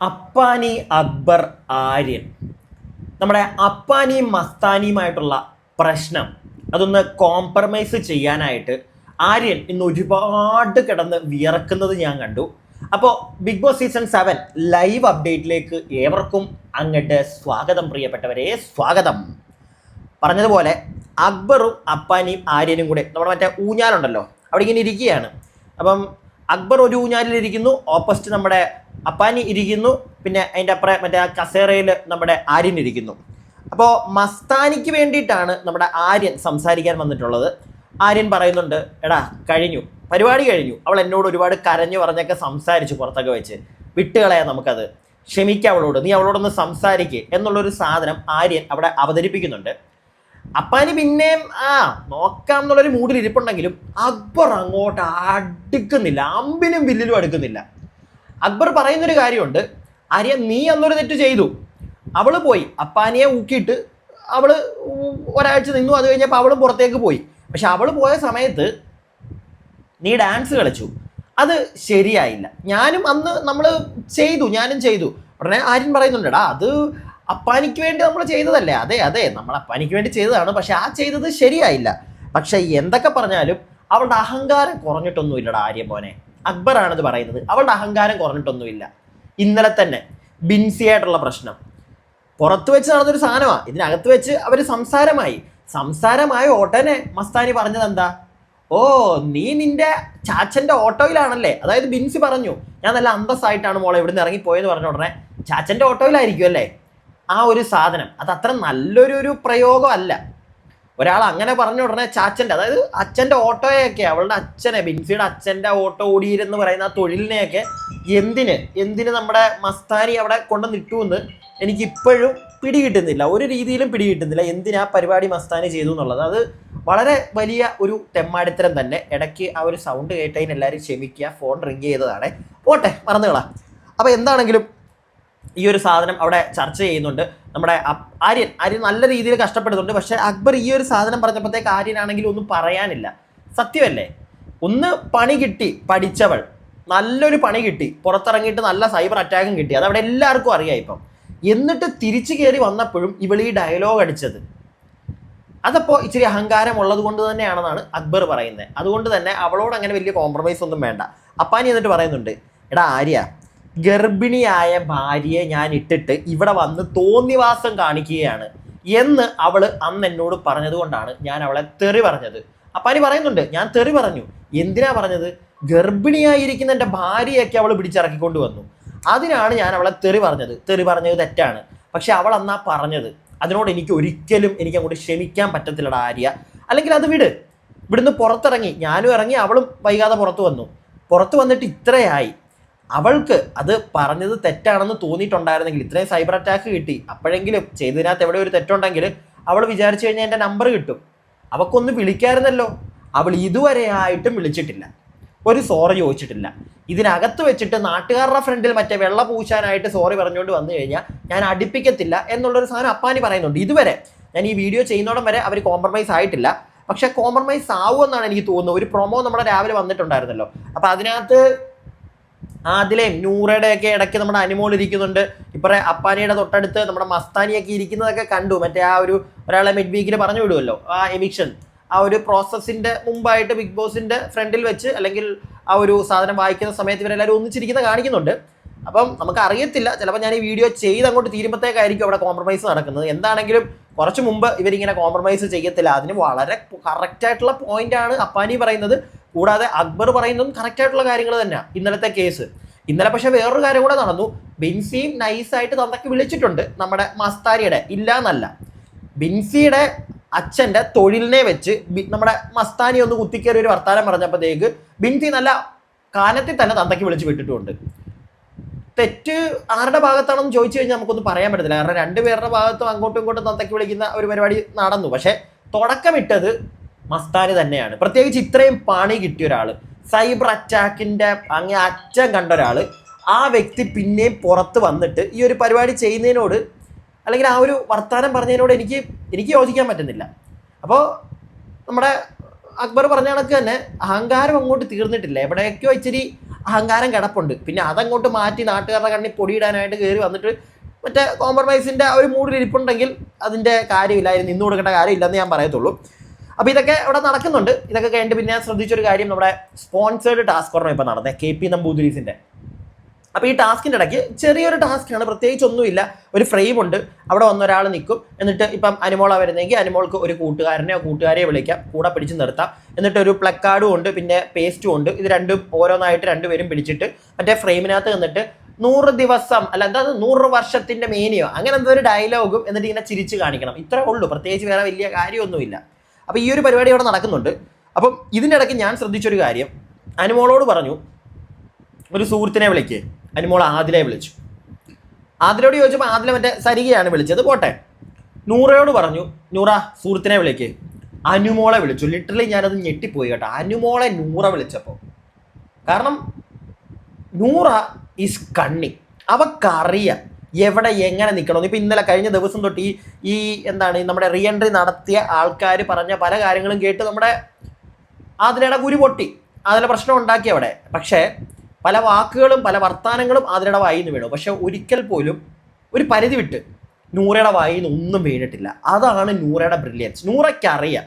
അപ്പാനി അക്ബർ ആര്യൻ. നമ്മുടെ അപ്പാനിയും മസ്താനിയുമായിട്ടുള്ള പ്രശ്നം. അതൊന്ന് കോംപ്രമൈസ് ചെയ്യാനായിട്ട് ആര്യൻ ഇന്ന് ഒരുപാട് കിടന്ന് വിയർക്കുന്നത് ഞാൻ കണ്ടു. അപ്പോൾ Bigg Boss season seven live അപ്ഡേറ്റിലേക്ക് ഏവർക്കും അങ്ങോട്ട് സ്വാഗതം പ്രിയപ്പെട്ടവരെ സ്വാഗതം. പറഞ്ഞതുപോലെ അക്ബറും അപ്പാനിയും ആര്യനും കൂടെ നമ്മുടെ മറ്റേ ഊഞ്ഞാലുണ്ടല്ലോ അവിടെ ഇങ്ങനെ ഇരിക്കുകയാണ്. അപ്പം അക്ബർ ഒരു ഊഞ്ഞാലിൽ ഇരിക്കുന്നു ഓപ്പോസിറ്റ് നമ്മുടെ അപ്പാനി ഇരിക്കുന്നു പിന്നെ അതിന്റെ അപ്പുറം മറ്റേ ആ കസേറയിൽ നമ്മുടെ ആര്യൻ ഇരിക്കുന്നു. അപ്പോൾ മസ്താനിക്ക് വേണ്ടിയിട്ടാണ് നമ്മുടെ ആര്യൻ സംസാരിക്കാൻ വന്നിട്ടുള്ളത്. ആര്യൻ പറയുന്നുണ്ട് എടാ കഴിഞ്ഞു. പരിപാടി കഴിഞ്ഞു. അവൾ എന്നോട് ഒരുപാട് കരഞ്ഞു പറഞ്ഞൊക്കെ സംസാരിച്ചു പുറത്തൊക്കെ വെച്ച്. വിട്ടുകളയാം നമുക്കത്. ക്ഷമിക്കുക അവളോട്. നീ അവളോടൊന്ന് സംസാരിക്ക് എന്നുള്ളൊരു സാധനം ആര്യൻ അവിടെ അവതരിപ്പിക്കുന്നുണ്ട്. അപ്പാനി പിന്നെയും ആ നോക്കാം എന്നുള്ളൊരു മൂഡിൽ ഇരിപ്പുണ്ടെങ്കിലും അക്ബർ അങ്ങോട്ട് അടുക്കുന്നില്ല. അമ്പിനും വില്ലിലും അടുക്കുന്നില്ല. അക്ബർ പറയുന്നൊരു കാര്യമുണ്ട്. ആര്യ നീ അന്നൊരു തെറ്റ് ചെയ്തു. അവൾ പോയി. അപ്പാനിയെ ഊക്കിയിട്ട് അവൾ ഒരാഴ്ച നിന്നു. അത് കഴിഞ്ഞപ്പോൾ അവളും പുറത്തേക്ക് പോയി. പക്ഷെ അവൾ പോയ സമയത്ത് നീ ഡാൻസ് കളിച്ചു. അത് ശരിയായില്ല. ഞാനും അന്ന് നമ്മൾ ചെയ്തു. ഞാനും ചെയ്തു. ഉടനെ ആര്യൻ പറയുന്നുണ്ടടാ അത് അപ്പാനിക്ക് വേണ്ടി നമ്മൾ ചെയ്തതല്ലേ? അതെ അതെ. നമ്മൾ അപ്പാനിക്ക് വേണ്ടി ചെയ്തതാണ്. പക്ഷെ ആ ചെയ്തത് ശരിയായില്ല. പക്ഷെ എന്തൊക്കെ പറഞ്ഞാലും അവളുടെ അഹങ്കാരം കുറഞ്ഞിട്ടൊന്നുമില്ലടാ ആര്യ മോനെ. അക്ബറാണിത് പറയുന്നത്. അവളുടെ അഹങ്കാരം കുറഞ്ഞിട്ടൊന്നുമില്ല. ഇന്നലെ തന്നെ ബിൻസിയായിട്ടുള്ള പ്രശ്നം. പുറത്ത് വെച്ച് നടന്നൊരു സാധനമാണ് ഇതിനകത്ത് വെച്ച് അവർ സംസാരമായി. സംസാരമായ ഓട്ടനെ മസ്താനി പറഞ്ഞത് എന്താ ഓ നീ നിന്റെ ചാച്ചന്റെ ഓട്ടോയിലാണല്ലേ? അതായത് ബിൻസി പറഞ്ഞു ഞാൻ നല്ല അന്തസ്സായിട്ടാണ് മോളെ ഇവിടുന്ന് ഇറങ്ങിപ്പോയെന്ന് പറഞ്ഞ ഉടനെ ചാച്ചന്റെ ഓട്ടോയിലായിരിക്കും അല്ലേ ആ ഒരു സാധനം. അത് അത്ര നല്ലൊരു ഒരു പ്രയോഗമല്ല. ഒരാൾ അങ്ങനെ പറഞ്ഞ ഉടനെ ചാച്ചന്റെ അതായത് അച്ഛന്റെ ഓട്ടോയൊക്കെ അവളുടെ അച്ഛനെ ബിൻസിയുടെ അച്ഛന്റെ ഓട്ടോ ഓടിയിരുന്ന് പറയുന്ന ആ തൊഴിലിനെയൊക്കെ എന്തിന് എന്തിന് നമ്മുടെ മസ്താരി അവിടെ കൊണ്ടു നിട്ടുമെന്ന് എനിക്ക് ഇപ്പോഴും പിടികിട്ടുന്നില്ല. ഒരു രീതിയിലും പിടികിട്ടുന്നില്ല. എന്തിനാ പരിപാടി മസ്താനി ചെയ്തു എന്നുള്ളത്? അത് വളരെ വലിയ ഒരു തെമ്മാടിത്തരം തന്നെ. ഇടയ്ക്ക് ആ ഒരു സൗണ്ട് കേട്ടതിന് എല്ലാവരും ക്ഷമിക്കുക. ഫോൺ റിങ് ചെയ്തതാണ്. പോട്ടെ മറന്നുകളാ. അപ്പോൾ എന്താണെങ്കിലും ഈ ഒരു സാധനം അവിടെ ചർച്ച ചെയ്യുന്നുണ്ട്. നമ്മുടെ ആര്യൻ ആര്യൻ നല്ല രീതിയിൽ കഷ്ടപ്പെടുന്നുണ്ട്. പക്ഷേ അക്ബർ ഈ ഒരു സാധനം പറഞ്ഞപ്പോഴത്തേക്ക് ആര്യനാണെങ്കിൽ ഒന്നും പറയാനില്ല. സത്യമല്ലേ? ഒന്ന് പണി കിട്ടി പഠിച്ചവൾ. നല്ലൊരു പണി കിട്ടി. പുറത്തിറങ്ങിയിട്ട് നല്ല സൈബർ അറ്റാക്കും കിട്ടി. അതവിടെ എല്ലാവർക്കും അറിയാം ഇപ്പം. എന്നിട്ട് തിരിച്ചു കയറി വന്നപ്പോഴും ഇവൾ ഈ ഡയലോഗ് അടിച്ചത്. അതപ്പോൾ ഇച്ചിരി അഹങ്കാരം ഉള്ളത് കൊണ്ട് തന്നെയാണെന്നാണ് അക്ബർ പറയുന്നത്. അതുകൊണ്ട് തന്നെ അവളോട് അങ്ങനെ വലിയ കോംപ്രമൈസ് ഒന്നും വേണ്ട. അപ്പാനി എന്നിട്ട് പറയുന്നുണ്ട് എടാ ആര്യ ഗർഭിണിയായ ഭാര്യയെ ഞാൻ ഇട്ടിട്ട് ഇവിടെ വന്ന് തോന്നിവാസം കാണിക്കുകയാണ് എന്ന് അവൾ അന്ന് എന്നോട് പറഞ്ഞതുകൊണ്ടാണ് ഞാൻ അവളെ തെറി പറഞ്ഞത്. അപ്പാനി പറയുന്നുണ്ട് ഞാൻ തെറി പറഞ്ഞു. എന്തിനാ പറഞ്ഞത്? ഗർഭിണിയായിരിക്കുന്ന എന്റെ ഭാര്യയൊക്കെ അവൾ പിടിച്ചിറക്കിക്കൊണ്ട് വന്നു. അതിനാണ് ഞാൻ അവളെ തെറി പറഞ്ഞത്. തെറി പറഞ്ഞത് തെറ്റാണ്. പക്ഷെ അവൾ അന്നാ പറഞ്ഞത് അതിനോട് എനിക്ക് ഒരിക്കലും എനിക്ക് അങ്ങോട്ട് ക്ഷമിക്കാൻ പറ്റത്തില്ലടാ ആര്യ. അല്ലെങ്കിൽ അത് വിട്. ഇവിടുന്ന് പുറത്തിറങ്ങി. ഞാനും ഇറങ്ങി അവളും വൈകാതെ പുറത്തു വന്നു. പുറത്തു വന്നിട്ട് ഇത്രയായി. അവൾക്ക് അത് പറഞ്ഞത് തെറ്റാണെന്ന് തോന്നിയിട്ടുണ്ടായിരുന്നെങ്കിൽ ഇത്രയും സൈബർ അറ്റാക്ക് കിട്ടി അപ്പോഴെങ്കിലും ചെയ്തതിനകത്ത് എവിടെ ഒരു തെറ്റുണ്ടെങ്കിൽ അവൾ വിചാരിച്ചു കഴിഞ്ഞാൽ എന്റെ നമ്പർ കിട്ടും. അവക്കൊന്ന് വിളിക്കായിരുന്നല്ലോ. അവൾ ഇതുവരെ ആയിട്ടും വിളിച്ചിട്ടില്ല. ഒരു സോറി ചോദിച്ചിട്ടില്ല. ഇതിനകത്ത് വെച്ചിട്ട് നാട്ടുകാരുടെ ഫ്രണ്ടിൽ മറ്റേ വെള്ള പൂശാനായിട്ട് സോറി പറഞ്ഞുകൊണ്ട് വന്നു കഴിഞ്ഞാൽ ഞാൻ അടുപ്പിക്കത്തില്ല എന്നുള്ളൊരു സാധനം അപ്പാനി പറയുന്നുണ്ട്. ഇതുവരെ ഞാൻ ഈ വീഡിയോ ചെയ്യുന്നോടം വരെ അവർ കോംപ്രമൈസ് ആയിട്ടില്ല. പക്ഷേ കോംപ്രമൈസ് ആവുമെന്നാണ് എനിക്ക് തോന്നുന്നത്. ഒരു പ്രൊമോ നമ്മുടെ രാവിലെ വന്നിട്ടുണ്ടായിരുന്നല്ലോ. അപ്പോൾ അതിനകത്ത് ആദിലെയും നൂറയുടെ ഒക്കെ ഇടയ്ക്ക് നമ്മുടെ അനുമോൾ ഇരിക്കുന്നുണ്ട്. ഇപ്പറേ അപ്പാനിയുടെ തൊട്ടടുത്ത് നമ്മുടെ മസ്താനിയൊക്കെ ഇരിക്കുന്നതൊക്കെ കണ്ടു. മറ്റേ ആ ഒരു ഒരാളെ മിഡ് വീക്കിൽ പറഞ്ഞു വിടുമല്ലോ ആ എമിക്ഷൻ. ആ ഒരു പ്രോസസ്സിന്റെ മുമ്പായിട്ട് ബിഗ് ബോസിന്റെ ഫ്രണ്ടിൽ വെച്ച് അല്ലെങ്കിൽ ആ ഒരു സാധനം വായിക്കുന്ന സമയത്ത് ഇവരെല്ലാവരും ഒന്നിച്ചിരിക്കുന്ന കാണിക്കുന്നുണ്ട്. അപ്പം നമുക്ക് അറിയത്തില്ല ചിലപ്പോൾ ഞാൻ ഈ വീഡിയോ ചെയ്ത് അങ്ങോട്ട് തീരുമ്പോഴത്തേക്കായിരിക്കും അവിടെ കോംപ്രമൈസ് നടക്കുന്നത്. എന്താണെങ്കിലും കുറച്ച് മുമ്പ് ഇവരിങ്ങനെ കോംപ്രമൈസ് ചെയ്യത്തില്ല. അതിന് വളരെ കറക്റ്റായിട്ടുള്ള പോയിന്റ് ആണ് അപ്പാനി പറയുന്നത്. കൂടാതെ അക്ബർ പറയുന്നതും കറക്റ്റ് ആയിട്ടുള്ള കാര്യങ്ങൾ തന്നെയാണ് ഇന്നലത്തെ കേസ് ഇന്നലെ പക്ഷേ വേറൊരു കാര്യം കൂടെ നടന്നു. ബിൻസിയും നൈസായിട്ട് തന്തക്ക് വിളിച്ചിട്ടുണ്ട് നമ്മുടെ മസ്താരിയുടെ ഇല്ല എന്നല്ല ബിൻസിയുടെ അച്ഛന്റെ തൊഴിലിനെ വെച്ച് നമ്മുടെ മസ്താനി ഒന്ന് കുത്തിക്കേറി ഒരു വർത്താനം പറഞ്ഞപ്പോഴത്തേക്ക് ബിൻസി നല്ല കാനത്തിൽ തന്നെ തന്തയ്ക്ക് വിളിച്ച് വിട്ടിട്ടുണ്ട്. തെറ്റ് ആരുടെ ഭാഗത്താണെന്ന് ചോദിച്ചു കഴിഞ്ഞാൽ നമുക്കൊന്നും പറയാൻ പറ്റത്തില്ല. കാരണം രണ്ടുപേരുടെ ഭാഗത്തും അങ്ങോട്ടും ഇങ്ങോട്ടും തന്തയ്ക്ക് വിളിക്കുന്ന ഒരു പരിപാടി നടന്നു. പക്ഷെ തുടക്കമിട്ടത് മസ്താനി തന്നെയാണ്. പ്രത്യേകിച്ച് ഇത്രയും പണി കിട്ടിയ ഒരാൾ സൈബർ അറ്റാക്കിന്റെ അങ്ങേ അറ്റം കണ്ട ഒരാൾ ആ വ്യക്തി പിന്നെയും പുറത്ത് വന്നിട്ട് ഈ ഒരു പരിപാടി ചെയ്യുന്നതിനോട് അല്ലെങ്കിൽ ആ ഒരു വർത്തമാനം പറഞ്ഞതിനോട് എനിക്ക് എനിക്ക് യോജിക്കാൻ പറ്റുന്നില്ല. അപ്പോൾ നമ്മുടെ അക്ബർ പറഞ്ഞ കണക്ക് തന്നെ അഹങ്കാരം അങ്ങോട്ട് തീർന്നിട്ടില്ല. എവിടെയൊക്കെയോ ഇച്ചിരി അഹങ്കാരം കിടപ്പുണ്ട്. പിന്നെ അതങ്ങോട്ട് മാറ്റി നാട്ടുകാരുടെ കണ്ണിൽ പൊടിയിടാനായിട്ട് കയറി വന്നിട്ട് മറ്റേ കോംപ്രമൈസിന്റെ ഒരു മൂഡിൽ ഇരിപ്പുണ്ടെങ്കിൽ അതിന്റെ കാര്യമില്ല അതിന് നിന്ന് കൊടുക്കേണ്ട കാര്യമില്ലെന്ന് ഞാൻ പറയത്തുള്ളൂ. അപ്പോൾ ഇതൊക്കെ ഇവിടെ നടക്കുന്നുണ്ട്. ഇതൊക്കെ കഴിഞ്ഞിട്ട് പിന്നെ ശ്രദ്ധിച്ചൊരു കാര്യം നമ്മുടെ സ്പോൺസേഡ് ടാസ്ക് പറഞ്ഞു ഇപ്പോൾ നടന്നത് കെ പി നമ്പൂതിരീസിന്റെ അപ്പോൾ ഈ ടാസ്കിന്റെ ഇടയ്ക്ക് ചെറിയൊരു ടാസ്ക്കാണ് പ്രത്യേകിച്ച് ഒന്നുമില്ല ഒരു ഫ്രെയിം ഉണ്ട്. അവിടെ വന്ന ഒരാൾ നിൽക്കും. എന്നിട്ട് ഇപ്പം അനുമോള വരുന്നെങ്കിൽ അനുമോൾക്ക് ഒരു കൂട്ടുകാരനെയോ കൂട്ടുകാരെയോ വിളിക്കാം. കൂടെ പിടിച്ച് നിർത്താം. എന്നിട്ട് ഒരു പ്ലക്കാർഡും ഉണ്ട് പിന്നെ പേസ്റ്റും ഉണ്ട്. ഇത് രണ്ടും ഓരോന്നായിട്ട് രണ്ടുപേരും പിടിച്ചിട്ട് മറ്റേ ഫ്രെയിമിനകത്ത് നിന്നിട്ട് നൂറ് ദിവസം അല്ല എന്താ നൂറ് വർഷത്തിന്റെ മേനിയോ അങ്ങനെ എന്തോ ഒരു ഡയലോഗും എന്നിട്ട് ഇങ്ങനെ ചിരിച്ച് കാണിക്കണം. ഇത്രേ ഉള്ളൂ. പ്രത്യേകിച്ച് വേറെ വലിയ കാര്യമൊന്നുമില്ല. അപ്പോൾ ഈ ഒരു പരിപാടി അവിടെ നടക്കുന്നുണ്ട്. അപ്പം ഇതിനിടയ്ക്ക് ഞാൻ ശ്രദ്ധിച്ചൊരു കാര്യം. അനുമോളോട് പറഞ്ഞു ഒരു സുഹൃത്തിനെ വിളിക്ക്. അനുമോൾ ആദിലെ വിളിച്ചു. ആദിലോട് ചോദിച്ചപ്പോൾ ആദില മറ്റേ സരികയാണ് വിളിച്ചത് പോട്ടെ. നൂറയോട് പറഞ്ഞു നൂറ സുഹൃത്തിനെ വിളിക്ക്. അനുമോളെ വിളിച്ചു. ലിറ്ററലി ഞാനത് ഞെട്ടിപ്പോയി കേട്ടോ. അനുമോളെ നൂറ വിളിച്ചപ്പോൾ കാരണം നൂറ ഈസ് കണ്ണി അവക്കറിയാം. എവിടെ എങ്ങനെ നിൽക്കണം? ഇപ്പം ഇന്നലെ കഴിഞ്ഞ ദിവസം തൊട്ട് ഈ ഈ എന്താണ് നമ്മുടെ റീ എൻട്രി നടത്തിയ ആൾക്കാർ പറഞ്ഞ പല കാര്യങ്ങളും കേട്ട് നമ്മുടെ അതിലയുടെ കുരു പൊട്ടി. അതിലെ പ്രശ്നം ഉണ്ടാക്കി അവിടെ. പക്ഷേ പല വാക്കുകളും പല വർത്തമാനങ്ങളും അതിലയുടെ വായിന്ന് വീണു. പക്ഷെ ഒരിക്കൽ പോലും ഒരു പരിധി വിട്ട് നൂറയുടെ വായിന്ന് ഒന്നും വീണിട്ടില്ല. അതാണ് നൂറയുടെ ബ്രില്യൻസ് നൂറയ്ക്ക് അറിയാം.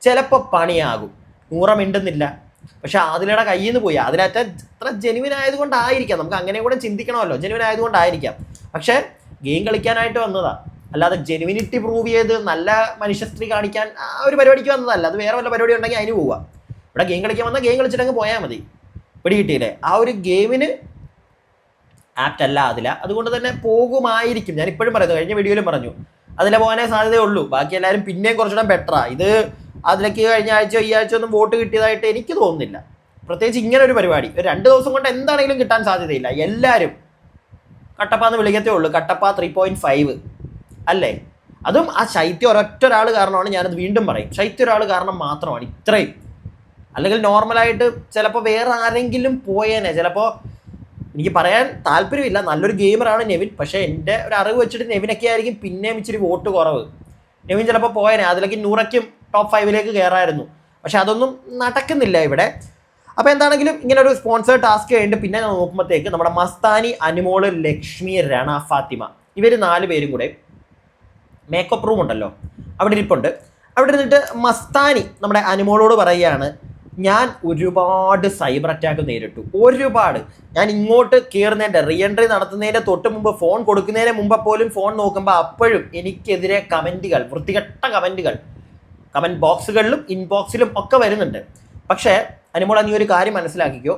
ചിലപ്പോൾ പണിയാകും. നൂറ മിണ്ടുന്നില്ല. പക്ഷെ ആദിലയുടെ കയ്യിൽ നിന്ന് പോയി. അതിലറ്റ ഇത്ര ജെനുവിൻ ആയതുകൊണ്ടായിരിക്കാം. നമുക്ക് അങ്ങനെ കൂടെ ചിന്തിക്കണമല്ലോ. ജെനുവിൻ ആയതുകൊണ്ടായിരിക്കാം. പക്ഷെ ഗെയിം കളിക്കാനായിട്ട് വന്നതാ. അല്ലാതെ ജെനുവിനിറ്റി പ്രൂവ് ചെയ്ത് നല്ല മനുഷ്യസ്ത്രീ കാണിക്കാൻ ആ ഒരു പരിപാടിക്ക് വന്നതല്ല. അത് വേറെ വല്ല പരിപാടി ഉണ്ടെങ്കിൽ അതിന് പോവാം. ഇവിടെ ഗെയിം കളിക്കാൻ വന്നാൽ ഗെയിം കളിച്ചിട്ടങ്ങ് പോയാൽ മതി. പിടികിട്ടിയില്ലേ? ആ ഒരു ഗെയിമിന് ആപ്റ്റ് അല്ല അതില അതുകൊണ്ട് തന്നെ പോകുമായിരിക്കും. ഞാൻ ഇപ്പോഴും പറയുന്നു. കഴിഞ്ഞ വീഡിയോയിലും പറഞ്ഞു. അതിലെ പോകാനേ സാധ്യതയുള്ളൂ. ബാക്കി എല്ലാവരും പിന്നെയും കുറച്ചുകൂടെ ബെറ്ററാണ് ഇത് അതിലേക്ക് കഴിഞ്ഞ ആഴ്ച ഈ ആഴ്ച ഒന്നും വോട്ട് കിട്ടിയതായിട്ട് എനിക്ക് തോന്നുന്നില്ല. പ്രത്യേകിച്ച് ഇങ്ങനെ ഒരു പരിപാടി ഒരു രണ്ട് ദിവസം കൊണ്ട് എന്താണെങ്കിലും കിട്ടാൻ സാധ്യതയില്ല. എല്ലാവരും കട്ടപ്പ എന്ന് വിളിക്കത്തേ ഉള്ളൂ. കട്ടപ്പ ത്രീ പോയിന്റ് ഫൈവ് അല്ലേ? അതും ആ ശൈത്യം ഒരൊറ്റ ഒരാൾ കാരണമാണ് ഞാനത് വീണ്ടും പറയും. ശൈത്യം ഒരാൾ കാരണം മാത്രമാണ് ഇത്രയും. അല്ലെങ്കിൽ നോർമലായിട്ട് ചിലപ്പോൾ വേറെ ആരെങ്കിലും പോയേനെ. ചിലപ്പോൾ എനിക്ക് പറയാൻ താല്പര്യമില്ല. നല്ലൊരു ഗെയിമറാണ് നെവിൻ. പക്ഷേ എന്റെ ഒരു അറിവ് വെച്ചിട്ട് നെവിനൊക്കെ ആയിരിക്കും പിന്നെയും ഇച്ചിരി വോട്ട് കുറവ്. നെവിൻ ചിലപ്പോൾ പോയേനെ. അതിലേക്ക് നൂറയ്ക്കും ടോപ്പ് ഫൈവിലേക്ക് കയറായിരുന്നു പക്ഷെ അതൊന്നും നടക്കുന്നില്ല ഇവിടെ. അപ്പോൾ എന്താണെങ്കിലും ഇങ്ങനെ ഒരു സ്പോൺസർ ടാസ്ക് കഴിഞ്ഞിട്ട് പിന്നെ നോക്കുമ്പോഴത്തേക്ക് നമ്മുടെ മസ്താനി അനുമോൾ ലക്ഷ്മി രണ ഫാത്തിമ ഇവർ നാല് പേരും കൂടെ മേക്കപ്പ് റൂം ഉണ്ടല്ലോ. അവിടെ ഇരിപ്പുണ്ട്. അവിടെ ഇരുന്നിട്ട് മസ്താനി നമ്മുടെ അനുമോളോട് പറയുകയാണ് ഞാൻ ഒരുപാട് സൈബർ അറ്റാക്ക് നേരിട്ടു. ഒരുപാട്. ഞാൻ ഇങ്ങോട്ട് കയറുന്നതിന്റെ റീ എൻട്രി നടത്തുന്നതിന്റെ തൊട്ട് മുമ്പ് ഫോൺ കൊടുക്കുന്നതിന് മുമ്പ് പോലും ഫോൺ നോക്കുമ്പോൾ അപ്പോഴും എനിക്കെതിരെ കമന്റുകൾ വൃത്തികെട്ട കമന്റുകൾ കമന്റ് ബോക്സുകളിലും ഇൻബോക്സിലും ഒക്കെ വരുന്നുണ്ട്. പക്ഷേ അനുമോള നീ ഒരു കാര്യം മനസ്സിലാക്കിക്കോ.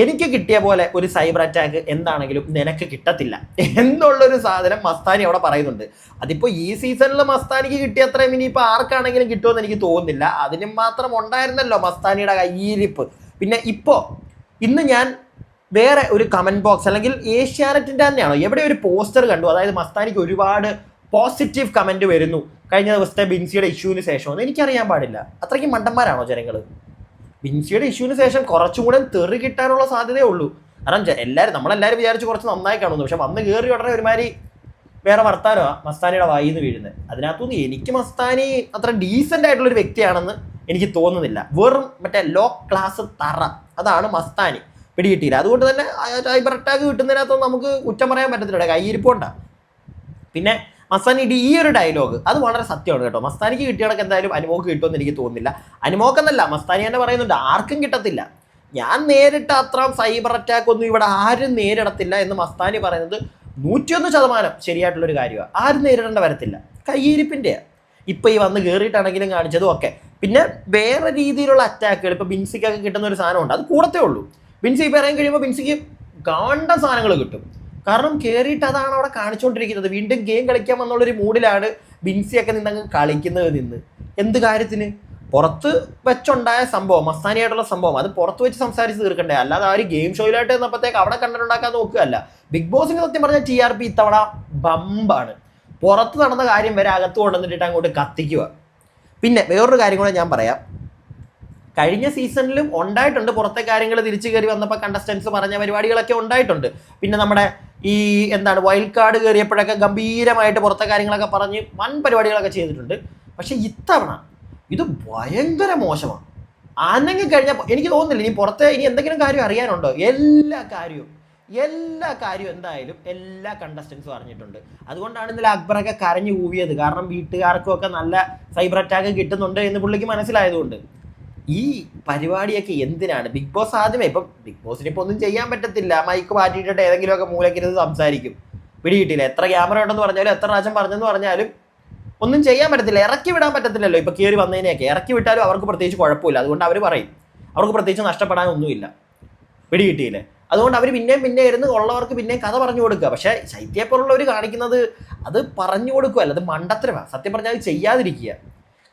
എനിക്ക് കിട്ടിയ പോലെ ഒരു സൈബർ അറ്റാക്ക് എന്താണെങ്കിലും നിനക്ക് കിട്ടത്തില്ല. എന്നുള്ളൊരു സാധനം മസ്താനി അവിടെ പറയുന്നുണ്ട്. അതിപ്പോൾ ഈ സീസണിൽ മസ്താനിക്ക് അത്രയും ഇനിയിപ്പോൾ ആർക്കാണെങ്കിലും കിട്ടുമെന്ന് എനിക്ക് തോന്നുന്നില്ല. അതിന് മാത്രം ഉണ്ടായിരുന്നല്ലോ മസ്താനിയുടെ കയ്യിരിപ്പ്. പിന്നെ ഇപ്പോൾ ഇന്ന് ഞാൻ വേറെ ഒരു കമന്റ് ബോക്സ് അല്ലെങ്കിൽ ഏഷ്യാനെറ്റിന്റെ തന്നെയാണോ? എവിടെ ഒരു പോസ്റ്റർ കണ്ടു? അതായത് മസ്താനിക്ക് ഒരുപാട് പോസിറ്റീവ് കമന്റ് വരുന്നു. കഴിഞ്ഞ ദിവസത്തെ ബിൻസിയുടെ ഇഷ്യൂവിന് ശേഷം. എന്ന് എനിക്കറിയാൻ പാടില്ല. അത്രയ്ക്ക് മണ്ടന്മാരാണോ ജനങ്ങൾ ബിൻസിയുടെ ഇഷ്യൂവിന് ശേഷം കുറച്ചും കൂടെ തെറി കിട്ടാനുള്ള സാധ്യതയേ ഉള്ളൂ. കാരണം എല്ലാവരും നമ്മളെല്ലാവരും വിചാരിച്ച് കുറച്ച് നന്നായി കാണുന്നു. പക്ഷെ വന്ന് കയറി ഉടനെ ഒരുമാതിരി വേറെ വർത്താനോ മസ്താനിയുടെ വായിൽ നിന്ന് വീഴുന്നത്. അതിനകത്തുനിന്ന് എനിക്ക് മസ്താനി അത്ര ഡീസന്റ് ആയിട്ടുള്ള ഒരു വ്യക്തിയാണെന്ന് എനിക്ക് തോന്നുന്നില്ല. വെറും മറ്റേ ലോ ക്ലാസ് തറ. അതാണ് മസ്താനി. പിടികിട്ടിയില്ല. അതുകൊണ്ട് തന്നെ സൈബർ അറ്റാക്ക് കിട്ടുന്നതിനകത്തൊന്നും നമുക്ക് കുറ്റം പറയാൻ പറ്റത്തില്ല. കയ്യിരിപ്പോണ്ട പിന്നെ മസ്താനിയുടെ ഈ ഒരു ഡയലോഗ് അത് വളരെ സത്യമാണ് കേട്ടോ. മസ്താനിക്ക് കിട്ടിയതൊക്കെ എന്തായാലും അനുമോക്ക് കിട്ടുമെന്ന് എനിക്ക് തോന്നുന്നില്ല. അനുമോക്കെന്നല്ല മസ്താനി തന്നെ പറയുന്നുണ്ട് ആർക്കും കിട്ടത്തില്ല. ഞാൻ നേരിട്ട അത്ര സൈബർ അറ്റാക്ക് ഒന്നും ഇവിടെ ആരും നേരിടത്തില്ല എന്ന് മസ്താനി പറയുന്നത് നൂറ്റിയൊന്ന് ശതമാനം ശരിയായിട്ടുള്ളൊരു കാര്യമാണ് ആരും നേരിടേണ്ട വരത്തില്ല. കയ്യിരിപ്പിന്റെയാണ് ഇപ്പം ഈ വന്ന് കയറിയിട്ടാണെങ്കിലും കാണിച്ചതും ഒക്കെ. പിന്നെ വേറെ രീതിയിലുള്ള അറ്റാക്കുകൾ ഇപ്പോൾ ബിൻസിക്കൊക്കെ കിട്ടുന്ന ഒരു സാധനമുണ്ട്. അത് കൂടത്തേ ഉള്ളൂ. ബിൻസി ഇപ്പോൾ ഇറങ്ങി കഴിയുമ്പോൾ ബിൻസിക്ക് കാണ്ട സാധനങ്ങൾ കിട്ടും. കാരണം കയറിയിട്ട് അതാണ് അവിടെ കാണിച്ചുകൊണ്ടിരിക്കുന്നത് വീണ്ടും ഗെയിം കളിക്കാം എന്നുള്ളൊരു മൂഡിലാണ് ബിൻസിയൊക്കെ നിന്നങ്ങ് കളിക്കുന്നത് നിന്ന്. എന്ത് കാര്യത്തിന്? പുറത്ത് വെച്ചുണ്ടായ സംഭവം മസ്താനിയായിട്ടുള്ള സംഭവം. അത് പുറത്ത് വെച്ച് സംസാരിച്ച് തീർക്കണ്ടേ. അല്ലാതെ ആ ഒരു ഗെയിം ഷോയിലായിട്ട് നിന്നപ്പോഴത്തേക്ക് അവിടെ കണ്ടിട്ടുണ്ടാക്കാൻ നോക്കുകയല്ല. ബിഗ് ബോസിന് സത്യം പറഞ്ഞാൽ ടി ആർ പി ഇത്തവണ ബമ്പാണ്. പുറത്ത് നടന്ന കാര്യം വരെ അകത്ത് കൊണ്ടുവന്നിട്ട് അങ്ങോട്ട് കത്തിക്കുക. പിന്നെ വേറൊരു കാര്യം കൂടെ ഞാൻ പറയാം. കഴിഞ്ഞ സീസണിലും ഉണ്ടായിട്ടുണ്ട്. പുറത്തെ കാര്യങ്ങൾ തിരിച്ചു കയറി വന്നപ്പോൾ കണ്ടസ്റ്റൻസ് പറഞ്ഞ പരിപാടികളൊക്കെ ഉണ്ടായിട്ടുണ്ട്. പിന്നെ നമ്മുടെ ഈ എന്താണ് വൈൽഡ് കാർഡ് കയറിയപ്പോഴൊക്കെ ഗംഭീരമായിട്ട് പുറത്തെ കാര്യങ്ങളൊക്കെ പറഞ്ഞ് വൻ പരിപാടികളൊക്കെ ചെയ്തിട്ടുണ്ട്. പക്ഷെ ഇത്തവണ ഇത് ഭയങ്കര മോശമാണ്. ആനങ്ങി കഴിഞ്ഞപ്പോൾ എനിക്ക് തോന്നുന്നില്ല ഇനി പുറത്തെ ഇനി എന്തെങ്കിലും കാര്യം അറിയാനുണ്ടോ? എല്ലാ കാര്യവും എല്ലാ കാര്യവും എന്തായാലും എല്ലാ കണ്ടസ്റ്റൻസും അറിഞ്ഞിട്ടുണ്ട്. അതുകൊണ്ടാണ് ഇന്നലെ അക്ബറൊക്കെ കരഞ്ഞു കൂവിയത് കാരണം വീട്ടുകാർക്കും ഒക്കെ നല്ല സൈബർ അറ്റാക്ക് കിട്ടുന്നുണ്ട് എന്ന് പുള്ളിക്ക് മനസ്സിലായതുകൊണ്ട്. ഈ പരിപാടിയൊക്കെ എന്തിനാണ്? ബിഗ് ബോസ് ആദ്യമേ ഇപ്പം ബിഗ് ബോസിന് ഇപ്പം ഒന്നും ചെയ്യാൻ പറ്റത്തില്ല. മൈക്ക് മാറ്റിയിട്ടിട്ട് ഏതെങ്കിലുമൊക്കെ മൂലക്കിരുന്ന് സംസാരിക്കും. പിടികിട്ടില്ല. എത്ര ക്യാമറ ഉണ്ടെന്ന് പറഞ്ഞാലും എത്ര പ്രാവശ്യം പറഞ്ഞെന്ന് പറഞ്ഞാലും ഒന്നും ചെയ്യാൻ പറ്റത്തില്ല. ഇറക്കി വിടാൻ പറ്റത്തില്ലല്ലോ. ഇപ്പോൾ കയറി വന്നതിനെയൊക്കെ. ഇറക്കി വിട്ടാലും അവർക്ക് പ്രത്യേകിച്ച് കുഴപ്പമില്ല. അതുകൊണ്ട് അവർ പറയും. അവർക്ക് പ്രത്യേകിച്ച് നഷ്ടപ്പെടാനൊന്നുമില്ല. പിടികിട്ടിയില്ലേ? അതുകൊണ്ട് അവർ പിന്നെയും പിന്നെ ഇരുന്ന് ഉള്ളവർക്ക് പിന്നെയും കഥ പറഞ്ഞു കൊടുക്കുക. പക്ഷേ ശൈത്യപ്പോലുള്ളവർ കാണിക്കുന്നത് അത് പറഞ്ഞു കൊടുക്കുക അല്ല അത് മണ്ടത്തരമാണ് സത്യം പറഞ്ഞാൽ അത് ചെയ്യാതിരിക്കുക.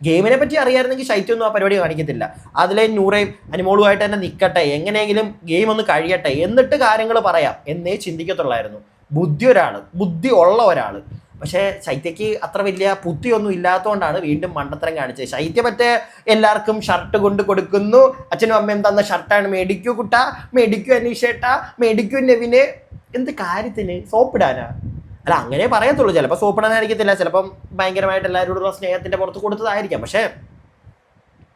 ഗെയിമിനെ പറ്റി അറിയാമായിരുന്നെങ്കിൽ ശൈത്യമൊന്നും ആ പരിപാടി കാണിക്കത്തില്ല. അതിലെ നൂറേയും അനുമോളുമായിട്ട് തന്നെ നിൽക്കട്ടെ എങ്ങനെയെങ്കിലും ഗെയിം ഒന്ന് കഴിയട്ടെ എന്നിട്ട് കാര്യങ്ങൾ പറയാം എന്നേ ചിന്തിക്കത്തുള്ളായിരുന്നു. ബുദ്ധി ഒരാൾ ബുദ്ധി ഉള്ള ഒരാൾ പക്ഷേ ശൈത്യയ്ക്ക് അത്ര വലിയ ബുദ്ധിയൊന്നും ഇല്ലാത്തതുകൊണ്ടാണ് വീണ്ടും മണ്ടത്തരം കാണിച്ചത്. ശൈത്യ മറ്റേ എല്ലാവർക്കും ഷർട്ട് കൊണ്ട് കൊടുക്കുന്നു. അച്ഛനും അമ്മയും തന്ന ഷർട്ടാണ് മേടിക്കൂ കുട്ട മേടിക്കൂ അനീഷേട്ട മേടിക്കൂ നെവിന്. എന്ത് കാര്യത്തിന്? സോപ്പിടാനാ? അല്ല അങ്ങനെ പറയത്തുള്ളൂ. ചിലപ്പോൾ സോപ്പിടാനായിരിക്കത്തില്ല ചിലപ്പം ഭയങ്കരമായിട്ട് എല്ലാവരോടുള്ള സ്നേഹത്തിന്റെ പുറത്ത് കൊടുത്തതായിരിക്കാം. പക്ഷേ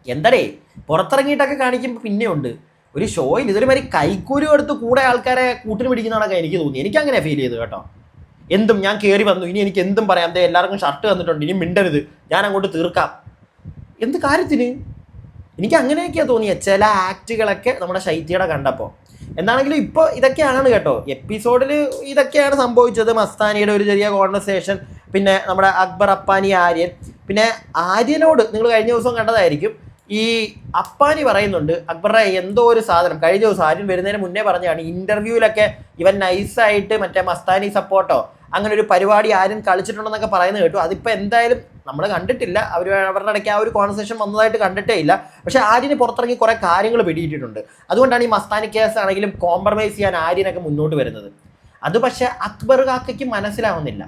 എന്തടേ പുറത്തിറങ്ങിയിട്ടൊക്കെ കാണിക്കുമ്പോൾ പിന്നെയുണ്ട് ഒരു ഷോയിൽ ഇതൊരു മാതിരി കൈക്കൂലി എടുത്ത് കൂടെ ആൾക്കാരെ കൂട്ടിന് പിടിക്കുന്നതാണൊക്കെ എനിക്ക് തോന്നി. എനിക്ക് അങ്ങനെ ഫീൽ ചെയ്തു കേട്ടോ. എന്തും ഞാൻ കയറി വന്നു. ഇനി എനിക്ക് എന്തും പറയാം. ദേ എല്ലാവർക്കും ഷർട്ട് തന്നിട്ടുണ്ട് ഇനി മിണ്ടരുത്. ഞാൻ അങ്ങോട്ട് തീർക്കാം. എന്ത് കാര്യത്തിന്? എനിക്ക് അങ്ങനെയൊക്കെയാണ് തോന്നിയത് ചില ആക്റ്റുകളൊക്കെ നമ്മുടെ ശൈത്യയുടെ കണ്ടപ്പോൾ എന്താണെങ്കിലും ഇപ്പോൾ ഇതൊക്കെയാണ് കേട്ടോ. എപ്പിസോഡിൽ ഇതൊക്കെയാണ് സംഭവിച്ചത്. മസ്താനിയുടെ ഒരു ചെറിയ കോൺവെർസേഷൻ പിന്നെ നമ്മുടെ അക്ബർ അപ്പാനി ആര്യൻ. പിന്നെ ആര്യനോട് നിങ്ങൾ കഴിഞ്ഞ ദിവസം കണ്ടതായിരിക്കും ഈ അപ്പാനി പറയുന്നുണ്ട് അക്ബറെ എന്തോ ഒരു സാധനം. കഴിഞ്ഞ ദിവസം ആര്യൻ വരുന്നതിന് മുന്നേ പറഞ്ഞാണ് ഇന്റർവ്യൂവിലൊക്കെ ഇവൻ നൈസായിട്ട് മറ്റേ മസ്താനി സപ്പോർട്ടോ അങ്ങനെ ഒരു പരിപാടി ആരും കളിച്ചിട്ടുണ്ടെന്നൊക്കെ പറയുന്നത് കേട്ടു. അതിപ്പോൾ എന്തായാലും നമ്മൾ കണ്ടിട്ടില്ല. അവർ അവരുടെ ഇടയ്ക്ക് ആ ഒരു കോൺവെർസേഷൻ വന്നതായിട്ട് കണ്ടിട്ടേ ഇല്ല. പക്ഷേ ആര്യന് പുറത്തിറങ്ങി കുറേ കാര്യങ്ങൾ പിടിയിട്ടിട്ടുണ്ട് അതുകൊണ്ടാണ് ഈ മസ്താനി കേസ് ആണെങ്കിലും കോംപ്രമൈസ് ചെയ്യാൻ ആര്യനൊക്കെ മുന്നോട്ട് വരുന്നത്. അത് പക്ഷേ അക്ബർ കാക്കയ്ക്ക് മനസ്സിലാവുന്നില്ല.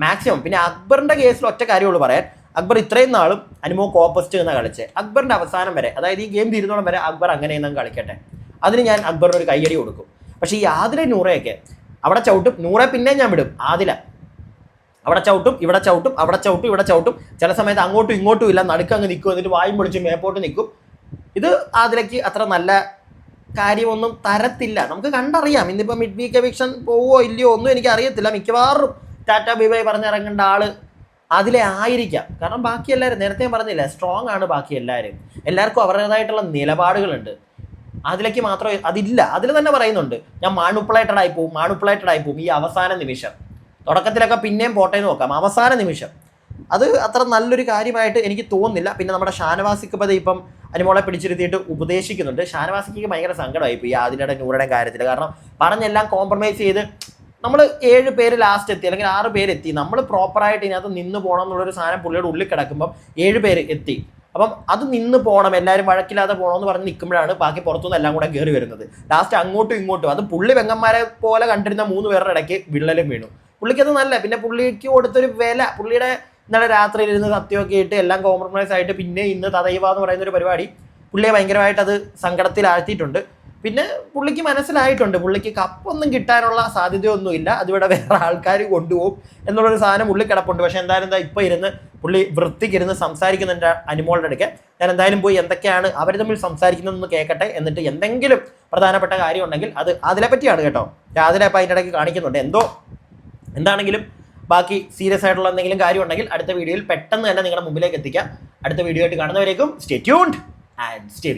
മാക്സിമം പിന്നെ അക്ബറിന്റെ കേസിൽ ഒറ്റ കാര്യമുള്ളൂ പറയാൻ. അക്ബർ ഇത്രയും നാളും അനുമോക്ക് ഓപ്പോസിറ്റ് നിന്ന് കളിച്ചത് അക്ബറിന്റെ അവസാനം വരെ അതായത് ഈ ഗെയിം തീരുന്നോളം വരെ അക്ബർ അങ്ങനെ നിന്നും കളിക്കട്ടെ. അതിന് ഞാൻ അക്ബറിനൊരു കയ്യടി കൊടുക്കും. പക്ഷേ ഈ ആദിലെ നൂറയൊക്കെ അവിടെ ചവിട്ടും. നൂറെ പിന്നെ ഞാൻ വിടും. ആദില. അവിടെ ചവിട്ടും ഇവിടെ ചവിട്ടും അവിടെ ചവിട്ടും ഇവിടെ ചവിട്ടും. ചില സമയത്ത് അങ്ങോട്ടും ഇങ്ങോട്ടും ഇല്ല. നടുക്ക് അങ്ങ് നിൽക്കും. എന്നിട്ട് വായും പൊളിച്ച് മേപ്പോട്ട് നിൽക്കും. ഇത് അതിലേക്ക് അത്ര നല്ല കാര്യമൊന്നും തരത്തില്ല. നമുക്ക് കണ്ടറിയാം. ഇന്നിപ്പോൾ മിഡ് വീക്ക് എവിക്ഷൻ പോവോ ഇല്ലയോ ഒന്നും എനിക്ക് അറിയത്തില്ല മിക്കവാറും ടാറ്റ ബിബൈ പറഞ്ഞിറങ്ങേണ്ട ആൾ അതിലെ ആയിരിക്കാം. കാരണം ബാക്കി എല്ലാവരും നേരത്തെ ഞാൻ പറഞ്ഞില്ല സ്ട്രോങ് ആണ് ബാക്കി എല്ലാവരും എല്ലാവർക്കും അവരുടേതായിട്ടുള്ള നിലപാടുകളുണ്ട്. അതിലേക്ക് മാത്രമേ അതില്ല. അതിൽ തന്നെ പറയുന്നുണ്ട്. ഞാൻ മാണുപ്പിളേറ്റഡ് ആയി പോവും മാണുപ്പിളേറ്റഡ് ആയി പോവും ഈ അവസാന നിമിഷം. തുടക്കത്തിലൊക്കെ പിന്നെയും പോട്ടെ നോക്കാം. അവസാന നിമിഷം. അത് അത്ര നല്ലൊരു കാര്യമായിട്ട് എനിക്ക് തോന്നുന്നില്ല. പിന്നെ നമ്മുടെ ഷാനവാസിക്ക് പതി ഇപ്പം അനുമോളെ പിടിച്ചിരുത്തിയിട്ട് ഉപദേശിക്കുന്നുണ്ട്. ഷാനവാസിക്ക് ഭയങ്കര സങ്കടമായി ഇപ്പോൾ ഈ ആദിലയുടെ നൂറുടെ കാര്യത്തിൽ കാരണം പറഞ്ഞെല്ലാം കോംപ്രമൈസ് ചെയ്ത് നമ്മൾ ഏഴ് പേര് ലാസ്റ്റ് എത്തി അല്ലെങ്കിൽ ആറ് പേര് എത്തി. നമ്മൾ പ്രോപ്പറായിട്ട് ഇതിനകത്ത് നിന്ന് പോകണം എന്നുള്ളൊരു സാധനം പുള്ളിയുടെ ഉള്ളിൽ കിടക്കുമ്പം ഏഴ് പേര് എത്തി. അപ്പം അത് നിന്ന് പോകണം എല്ലാവരും വഴക്കില്ലാതെ പോകണമെന്ന് പറഞ്ഞ് നിൽക്കുമ്പോഴാണ് ബാക്കി പുറത്തുനിന്ന് എല്ലാം കൂടെ കയറി വരുന്നത്. ലാസ്റ്റ് അങ്ങോട്ടും ഇങ്ങോട്ടും. അത് പുള്ളി വെങ്ങന്മാരെ പോലെ കണ്ടിരുന്ന മൂന്ന് പേരുടെ ഇടയ്ക്ക് വിള്ളലും വീണു. പുള്ളിക്കത് നല്ല പിന്നെ പുള്ളിക്ക് കൊടുത്തൊരു വില പുള്ളിയുടെ ഇന്നലെ രാത്രിയിൽ ഇരുന്ന് സത്യമൊക്കെ ഇട്ട് എല്ലാം കോംപ്രമൈസ് ആയിട്ട് പിന്നെ ഇന്ന് തതൈവ എന്ന് പറയുന്ന ഒരു പരിപാടി പുള്ളിയെ ഭയങ്കരമായിട്ട് അത് സങ്കടത്തിലാഴ്ത്തിയിട്ടുണ്ട്. പിന്നെ പുള്ളിക്ക് മനസ്സിലായിട്ടുണ്ട് പുള്ളിക്ക് കപ്പൊന്നും കിട്ടാനുള്ള സാധ്യതയൊന്നുമില്ല അതിവിടെ വേറെ ആൾക്കാർ കൊണ്ടുപോകും എന്നുള്ളൊരു സാധനം പുള്ളി കിടപ്പുണ്ട്. പക്ഷെ എന്തായാലും എന്താ ഇപ്പോൾ ഇരുന്ന് പുള്ളി വൃത്തിക്കിരുന്ന് സംസാരിക്കുന്നുണ്ട് അനുമോളുടെ അടുക്കെ. ഞാൻ എന്തായാലും പോയി എന്തൊക്കെയാണ് അവർ തമ്മിൽ സംസാരിക്കുന്നതെന്ന് കേൾക്കട്ടെ എന്നിട്ട് എന്തെങ്കിലും പ്രധാനപ്പെട്ട കാര്യം ഉണ്ടെങ്കിൽ അത് അതിനെപ്പറ്റിയാണ് കേട്ടോ. രാവിലെ അപ്പം അതിന്റെ ഇടയ്ക്ക് കാണിക്കുന്നുണ്ട്. എന്തോ എന്താണെങ്കിലും ബാക്കി സീരിയസ് ആയിട്ടുള്ള എന്തെങ്കിലും കാര്യം ഉണ്ടെങ്കിൽ അടുത്ത വീഡിയോയിൽ പെട്ടെന്ന് തന്നെ നിങ്ങളുടെ മുമ്പിലേക്ക് എത്തിക്കാം. അടുത്ത വീഡിയോ ആയിട്ട് കാണുന്നവരേക്കും സ്റ്റേ ട്യൂൺഡ് ആൻഡ് സ്റ്റേ